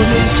అది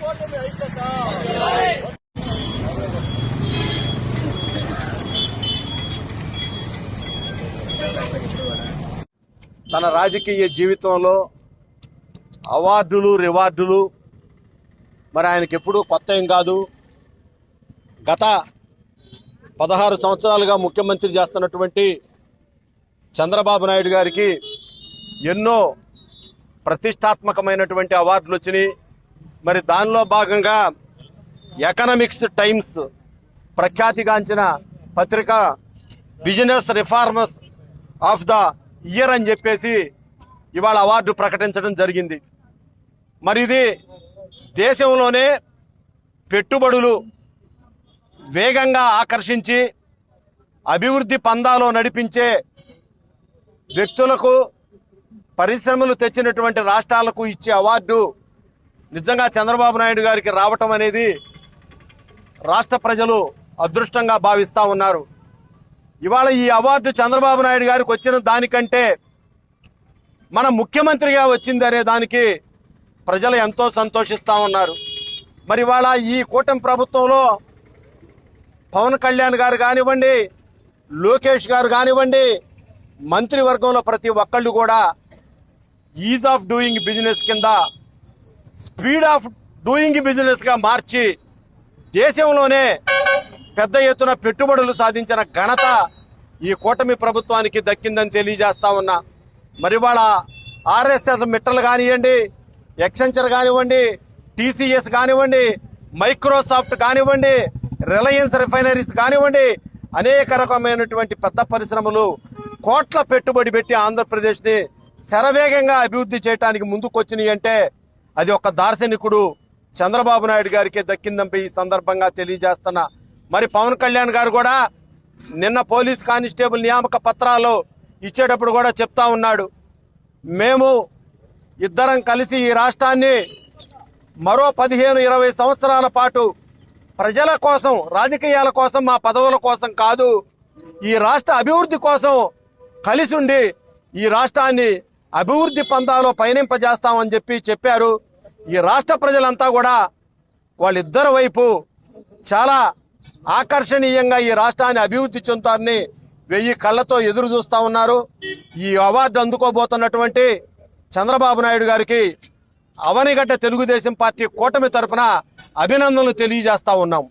తన రాజకీయ జీవితంలో అవార్డులు రివార్డులు మరి ఆయనకి ఎప్పుడూ కొత్త ఏం కాదు. గత పదహారు సంవత్సరాలుగా ముఖ్యమంత్రి చేస్తున్నటువంటి చంద్రబాబు నాయుడు గారికి ఎన్నో ప్రతిష్టాత్మకమైనటువంటి అవార్డులు వచ్చినాయి. మరి దానిలో భాగంగా ఎకనామిక్స్ టైమ్స్ ప్రఖ్యాతిగాంచిన పత్రిక business reformers of the year అని చెప్పేసి ఇవాళ అవార్డు ప్రకటించడం జరిగింది. మరి ఇది దేశంలోనే పెట్టుబడులు వేగంగా ఆకర్షించి అభివృద్ధి పందాలో నడిపించే వ్యక్తులకు పరిశ్రమలు తెచ్చినటువంటి రాష్ట్రాలకు ఇచ్చే అవార్డు నిజంగా చంద్రబాబు నాయుడు గారికి రావటం అనేది రాష్ట్ర ప్రజలు అదృష్టంగా భావిస్తూ ఉన్నారు. ఇవాళ ఈ అవార్డు చంద్రబాబు నాయుడు గారికి వచ్చిన దానికంటే మన ముఖ్యమంత్రిగా వచ్చింది అనే దానికి ప్రజలు ఎంతో సంతోషిస్తూ ఉన్నారు. మరి ఇవాళ ఈ కూటమి ప్రభుత్వంలో పవన్ కళ్యాణ్ గారు కానివ్వండి లోకేష్ గారు కానివ్వండి మంత్రివర్గంలో ప్రతి ఒక్కళ్ళు కూడా ఈజ్ ఆఫ్ డూయింగ్ బిజినెస్ కింద స్పీడ్ ఆఫ్ డూయింగ్ బిజినెస్గా మార్చి దేశంలోనే పెద్ద ఎత్తున పెట్టుబడులు సాధించిన ఘనత ఈ కూటమి ప్రభుత్వానికి దక్కిందని తెలియజేస్తా ఉన్నా. మరి వాళ్ళ ఆర్ఎస్ఎస్ మిట్టలు కానివ్వండి ఎక్సెంచర్ కానివ్వండి టీసీఎస్ కానివ్వండి మైక్రోసాఫ్ట్ కానివ్వండి రిలయన్స్ రిఫైనరీస్ కానివ్వండి అనేక రకమైనటువంటి పెద్ద పరిశ్రమలు కోట్ల పెట్టుబడి పెట్టి ఆంధ్రప్రదేశ్ని శరవేగంగా అభివృద్ధి చేయడానికి ముందుకొచ్చినాయి అంటే అది ఒక దార్శనికుడు చంద్రబాబు నాయుడు గారికి దక్కిందంపై ఈ సందర్భంగా తెలియజేస్తున్నా. మరి పవన్ కళ్యాణ్ గారు కూడా నిన్న పోలీస్ కానిస్టేబుల్ నియామక పత్రాలు ఇచ్చేటప్పుడు కూడా చెప్తా ఉన్నాడు. మేము ఇద్దరం కలిసి ఈ రాష్ట్రాన్ని మరో పదిహేను ఇరవై సంవత్సరాల పాటు ప్రజల కోసం రాజకీయాల కోసం మా పదవుల కోసం కాదు ఈ రాష్ట్ర అభివృద్ధి కోసం కలిసి ఉండి ఈ రాష్ట్రాన్ని అభివృద్ధి పందాలో పయనింపజేస్తామని చెప్పి చెప్పారు. ఈ రాష్ట్ర ప్రజలంతా కూడా వాళ్ళిద్దరి వైపు చాలా ఆకర్షణీయంగా ఈ రాష్ట్రాన్ని అభివృద్ధి చెందుతారని వెయ్యి కళ్ళతో ఎదురు చూస్తూ ఉన్నారు. ఈ అవార్డు అందుకోబోతున్నటువంటి చంద్రబాబు నాయుడు గారికి అవనిగడ్డ తెలుగుదేశం పార్టీ కూటమి తరపున అభినందనలు తెలియజేస్తా ఉన్నాం.